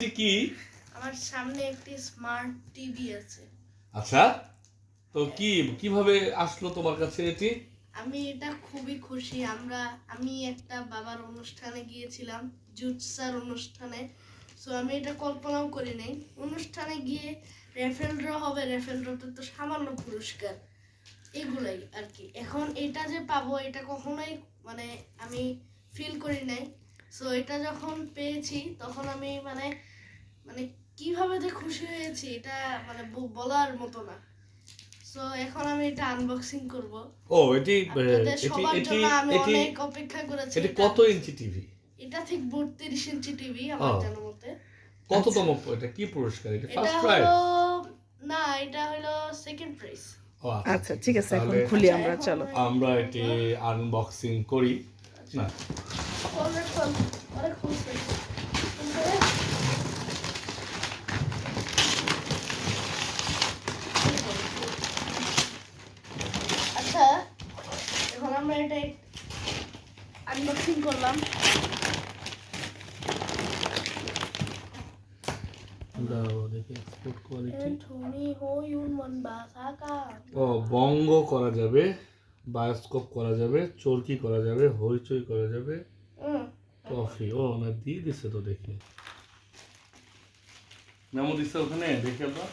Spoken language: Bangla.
কি? আমার সামনে একটি স্মার্ট টিভি আছে। আচ্ছা তো কি কীভাবে আসলো তোমার কাছে এটি? আমি এটা খুবই খুশি। আমরা আমি একটা বাবার অনুষ্ঠানে গিয়েছিলাম জুটসার অনুষ্ঠানে। সো আমি এটা কল্পনাও করি নাই। অনুষ্ঠানে গিয়ে রেফেল ড্র হবে রেফেল তো সামান্য পুরস্কার। এগুলাই আর কি। এখন এটা যে পাবো এটা কখনোই মানে আমি ফিল করি নাই। সো এটা যখন পেয়েছি তখন আমি মানে মানে কীভাবে যে খুশি হয়েছি এটা মানে বলার মতো না। সো এখন আমি এটা আনবক্সিং করব। ও এটি এটি এটি অনেক অপেক্ষা করেছি এটি কত ইঞ্চি টিভি? এটা ঠিক বত্রিশ ইঞ্চি টিভি আমার ও। জানা মতে। কততম এটা কি পুরস্কার? এটা ফার্স্ট প্রাইজ হলো না এটা হলো সেকেন্ড প্রাইস ও আচ্ছা। ঠিক আছে এখন খুলি আচ্ছা, আমরা চলো। আমরা এটি আনবক্সিং করি। না। অনেক অনেক খুশি আচ্ছা এখন আমরা এটা আনবক্সিং করলাম। ও বঙ্গ করা যাবে বায়োস্কোপ করা যাবে চরকি করা যাবে হইচই করা যাবে। কফি ও না দিয়ে দিছে তো দেখি। নামও দিচ্ছে ওখানে দেখে আমরা